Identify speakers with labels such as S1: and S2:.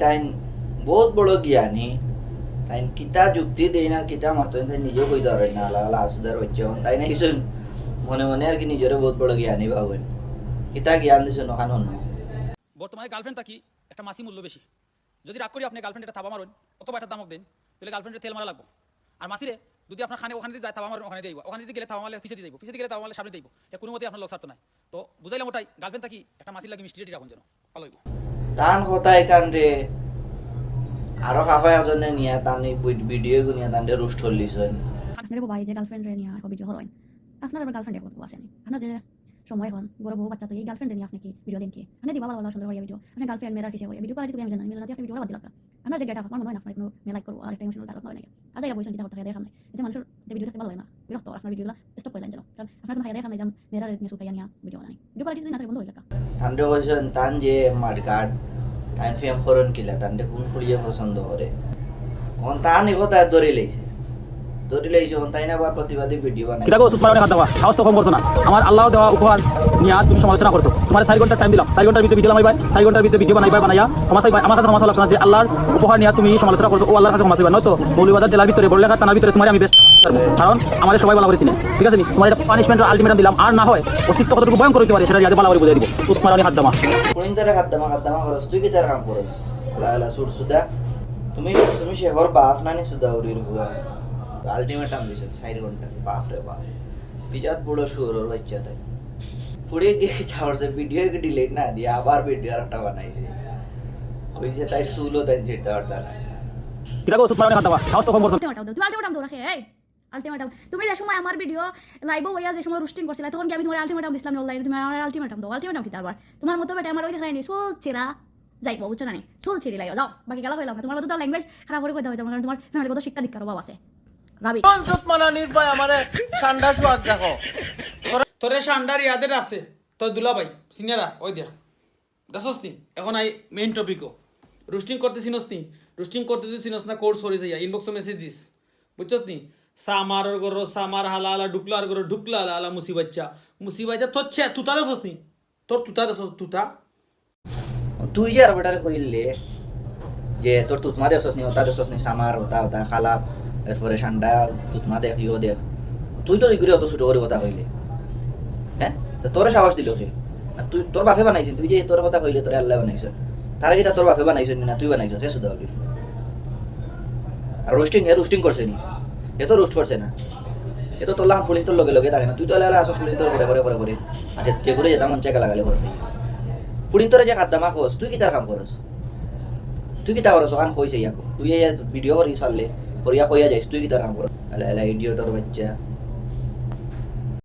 S1: তাই বহুত বড় জ্ঞানী, তাইন কিতা যুক্তি দেই না, কিতা মাতন তাই নিজেও কই ধরে না আলা আসুদার হচ্ছে তাই না কিছু মনে মনে আর কি নিজের বহুত বড় জ্ঞানী ভাবেন। কিতা জ্ঞান দিছে নখান হন
S2: বর্তমানে গার্লফ্রেন্ড থাকি একটা মাসি মূল্য বেশি। যদি রাগ করি, আপনি গার্লফ্রেন্ড এটা থাবা মারুন, অথবা একটা দামক দেন, তাহলে গার্লফ্রেন্ডের তেল মারা লাগবো। আর মাসিরে যদি আপনার খানে ওখানে যায়, থাবা মারুন, ওখানে দিয়ে ওখানে যদি গেলে থাবা মারলে পিছিয়ে দিব পিছিয়ে গেলে থাবা মারলে সামনে দিব কোনো মতে আপনার লস নাই তো বুঝাইলাম ওটাই গার্লফ্রেন্ড থাকি একটা মাসির লাগে মিষ্টি রেডি রাখুন যেন। ভালো
S1: তান কথা এখান রে। আরও কাফা এজনে নিয়ে তান ভিডিও নিয়ে তান রুষ্ট হলিছেন
S3: আপনার ভাই যে গার্লফ্রেন্ড রে নিয়ে ভিডিও হরইন আপনার আবার গার্লফ্রেন্ড আসেনি আপনার যে সময় এখন বড় বউ বাচ্চা, তো এই গার্লফ্রেন্ড নিয়ে আপনি কি ভিডিও দেন কি? আপনি দিবা ভালো সুন্দর ভিডিও আপনি গার্লফ্রেন্ড মেরার পিছিয়ে ভিডিও কোয়ালিটি তুমি আমি জানি মিলাতে আপনি ভিডিও বাদ দিলাম আপনার যে গেটা আমার মনে হয় না, আপনার কোনো লাইক করব। আর একটা ইমোশনাল ডায়লগ নাই আজ এটা বলছেন যেটা দেখাম নাই। এতে মানুষের যে ভিডিও দেখতে ভালো লাগে না। বিরক্ত আপনার ভিডিওগুলো স্টপ করে যেন। কারণ আপনার কোনো দেখাম নাই, যে মেরার নিয়ে সুতাইয়া নিয়ে ভিডিও বানাই। ভিডিও কোয়ালিটি যদি না থাকে, বন্ধ হয়ে যাবে
S1: তান্ডে বলছেন তান যে মার্কাট তান ফেম করন কিলা, তান্ডে কোন ফুড়িয়ে পছন্দ করে? অন তান এগো তার ধরে লেইছে ধরে লেইছে তাই না আবার প্রতিবাদী ভিডিও বানাই।
S4: কিতাকে ওষুধ মারা হাত সাহস তো কম করছ না। আমার আল্লাহ দেওয়া উপহার নিয়ে তুমি সমালোচনা করছ। তোমার চারি ঘণ্টার টাইম দিলাম। চারি ঘণ্টার ভিতরে ভিডিও বানাইবা চারি ঘণ্টার ভিতরে ভিডিও বানাইবা বানাইয়া ক্ষমা চাইবা আমার কাছে ক্ষমা চাইবা যে আল্লাহর উপহার নিয়ে তুমি সমালোচনা করছ। ও আল্লাহর কাছে ক্ষমা চাইবা। নয়তো মৌলিবাজার জেলার ভিতরে থানার ভিতরে তোমার আমি বেশ কারণ আমাদের সবাই বলা করেছি ঠিক আছে নি? তোমার এটা পানিশমেন্ট আলটিমেটাম দিলাম। আর না হয় অস্তিত্ব কতটুকু ভয়ঙ্কর হতে পারে সেটা বলা করে বুঝিয়ে দিব। তোমার আমি হাত দামা
S1: কোন তারে খাদ্দামা খাদ্দামা করস তুই কি তার কাম করস? লালা সুর সুদা। তুমি তুমি শেখর বাপ নানি সুদা হুয়া চার ঘণ্টা বাপ রে বাপ। বিজাত বড় সুরর বাচ্চা তাই ফুড়ে গিয়ে চাওয়ারছে ভিডিও ডিলিট না দিয়ে আবার ভিডিও আর একটা বানাইছে। কইছে তাই সুলো তাই ছিড়তে পারতা না।
S4: কিতাকে ওষুধ মারা হাত দেওয়া সাহস তো কম করছ।
S3: আলটিমেটাম দাও তুমি আলটিমেটাম তুমি যে সময় আমার ভিডিও লাইভ হইয়া যে সময় রুস্টিং করছিলে তখন কি আমি তোমার আলটিমেটাম দিছিলাম অনলাইনে তুমি আমার আলটিমেটাম দাও। আলটিমেটাম কি তারপর? তোমার মতো বেটা আমার ওই দেখাই নি চুল ছেঁড়া যাইবো বুঝছ না নি? চুল ছিঁড়ি লাইও যাও বাকি গেলা হইলাম না তোমার মতো তো ল্যাঙ্গুয়েজ খারাপ করে কইতে হইতো কারণ তোমার ফ্যামিলি কত শিক্ষা দীক্ষার অভাব আছে। রাবি
S5: পঞ্চত মানা নির্ভয় আমারে? ঠান্ডা সোয়াদ দেখো।
S2: তোরে সান্ডার ইয়াদের আছে। তোর দুলাভাই সিনিয়রা ওই দেখ দেখছস নি? এখন আই মেইন টপিকও রুস্টিং করতে চিনস নি? রুস্টিং করতে তুই চিনস না কোর্স হরে যাই ইনবক্সে মেসেজ দিস। বুঝছস নি? সামার গর সামার হালা আলা ঢুকলা আর গর ঢুকলা আলা আলা মুসি বাচ্চা। মুসি বাচ্চা তোর তুতা দেখছস নি? তোর তুতা দেখছস তুতা?
S1: তুই যে আর বেটারে কইলে যে তোর তুতমা দেখছস নি ওটা দেখছস নি সামার ওটা ওটা খালাপ এরপরে ঠান্ডা তুতমা দেখ, ইও দেখ। তুই তো ইগুলি অত ছোট করে কথা কইলে। হ্যাঁ? তোরে সাহস দিল কে? তুই, তোর বাপে বানাইছিস তুই যে তোর কথা কইলে, তোরে আল্লাহ বানাইছে। তারা কি তোর বাপে বানাইছিস না তুই বানাইছিস সে শুধু হবি আর রোস্টিং এ রোস্টিং করছে নি। এ তো রোস্ট করছে না। এ তো তোর লাম ফুলিন তোর লগে লগে থাকে না। তুই তো আল্লাহ আসস ফুলিন তোর করে করে করে করে আর যে কে করে যেতাম মন চেকা লাগালে করছে। ফুলিন তোরে যে খাদ্দামা খোস, তুই কি তার কাম করস তুই কি তা করস আন কইছে ইয়াকো। তুই ভিডিও করি চাললে করিয়া কইয়া যাইস তুই কি তার কাম করস আলা আলা ইডিয়টর বাচ্চা